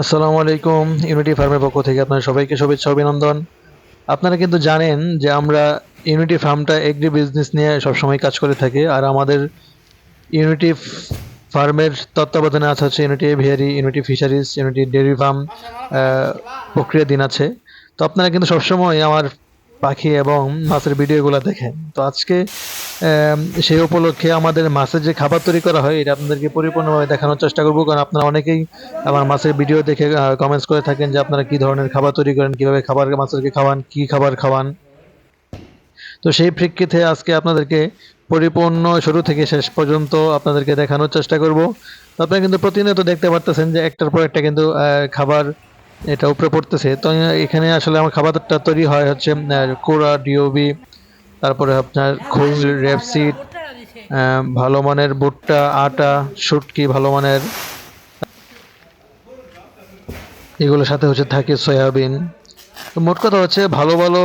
আসসালামু আলাইকুম ইউনিটি ফার্মের পক্ষ থেকে আপনার সবাইকে শুভেচ্ছা, অভিনন্দন। আপনারা কিন্তু জানেন যে আমরা ইউনিটি ফার্মটা এগ্রি বিজনেস নিয়ে সবসময় কাজ করে থাকি, আর আমাদের ইউনিটি ফার্মের তত্ত্বাবধানে আছে হচ্ছে unity aviary unity fisheries unity dairy farm প্রক্রিয়া দিন আছে। তো আপনারা কিন্তু সবসময় আমার পাখি এবং মাছের ভিডিওগুলো দেখেন। তো আজকে সেই উপলক্ষে আমাদের মাছের যে খাবার তৈরি করা হয়, এটা আপনাদেরকে পরিপূর্ণভাবে দেখানোর চেষ্টা করব। কারণ আপনারা অনেকেই আমার মাছের ভিডিও দেখে কমেন্টস করে থাকেন যে আপনারা কি ধরনের খাবার তৈরি করেন, কীভাবে খাবার, মাছেরকে খাওয়ান, কি খাবার খাওয়ান। তো সেই প্রেক্ষিতে আজকে আপনাদেরকে পরিপূর্ণ শুরু থেকে শেষ পর্যন্ত আপনাদেরকে দেখানোর চেষ্টা করব। তো আপনারা কিন্তু প্রতিনিয়ত দেখতে পারতেছেন যে একটার পর একটা কিন্তু খাবার এটা উপরে পড়তেছে। তো এখানে আসলে আমার খাবারটা তৈরি হয় হচ্ছে কোরা, ডিওবি তারপরে আপনার খোল রেপসিড ভালো মানের ভুট্টা আটা শুটকি ভালো মানের এগুলোর সাথে হচ্ছে থাকে সয়াবিন। তো মোট কথা হচ্ছে ভালো ভালো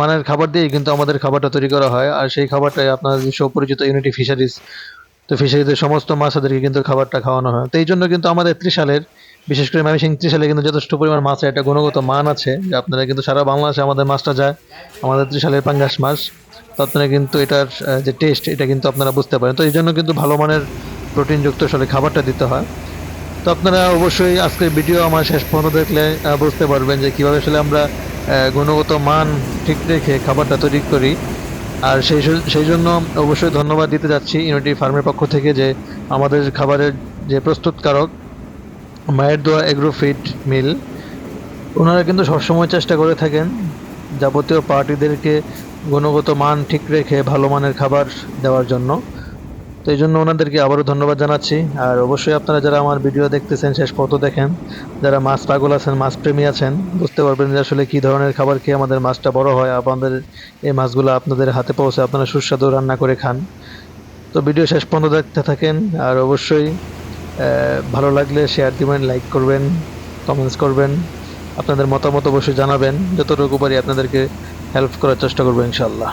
মানের খাবার দিয়েই কিন্তু আমাদের খাবারটা তৈরি করা হয়। আর সেই খাবারটাই আপনার সুপরিচিত ইউনিটি ফিশারিজ তো ফিশারিজের সমস্ত মাছাদেরকে কিন্তু খাবারটা খাওয়ানো হয়। তো এই জন্য কিন্তু আমাদের ত্রিশালের বিশেষ করে ময়মনসিংহ ত্রিশালে কিন্তু যথেষ্ট পরিমাণ মাছের একটা গুণগত মান আছে। যে আপনারা কিন্তু সারা বাংলাদেশে আমাদের মাছটা যায়, আমাদের ত্রিশালের পাঙ্গাস মাছ। তো আপনারা কিন্তু এটার যে টেস্ট এটা কিন্তু আপনারা বুঝতে পারেন। তো এই জন্য কিন্তু ভালো মানের প্রোটিনযুক্ত আসলে খাবারটা দিতে হয়। তো আপনারা অবশ্যই আজকের ভিডিও আমার শেষ পর্যন্ত দেখলে বুঝতে পারবেন যে কীভাবে আসলে আমরা গুণগত মান ঠিক রেখে খাবারটা তৈরি করি। আর সেই সেই জন্য অবশ্যই ধন্যবাদ দিতে যাচ্ছি ইউনিটি ফার্মের পক্ষ থেকে যে আমাদের খাবারের যে প্রস্তুতকারক মায়ের দোয়া এগ্রো ফিড মিল। ওনারা কিন্তু সবসময় চেষ্টা করে থাকেন যাবতীয় পার্টিদেরকে গুণগত মান ঠিক রেখে ভালো মানের খাবার দেওয়ার জন্য। তো এই জন্য ওনাদেরকে আবারও ধন্যবাদ জানাচ্ছি। আর অবশ্যই আপনারা যারা আমার ভিডিও দেখতেছেন, শেষ পর্যন্ত দেখেন, যারা মাছ পাগল আছেন, মাছ প্রেমী আছেন, বুঝতে পারবেন যে আসলে কী ধরনের খাবার খেয়ে আমাদের মাছটা বড় হয়, আপনাদের এই মাছগুলো আপনাদের হাতে পৌঁছে আপনারা সুস্বাদু রান্না করে খান। তো ভিডিও শেষ পর্যন্ত দেখতে থাকেন, আর অবশ্যই ভালো লাগলে শেয়ার দিবেন লাইক করবেন কমেন্টস করবেন, আপনাদের মতামত অবশ্যই জানাবেন। যতটুকু পারি আপনাদেরকে হেল্প করার চেষ্টা করব ইনশাল্লাহ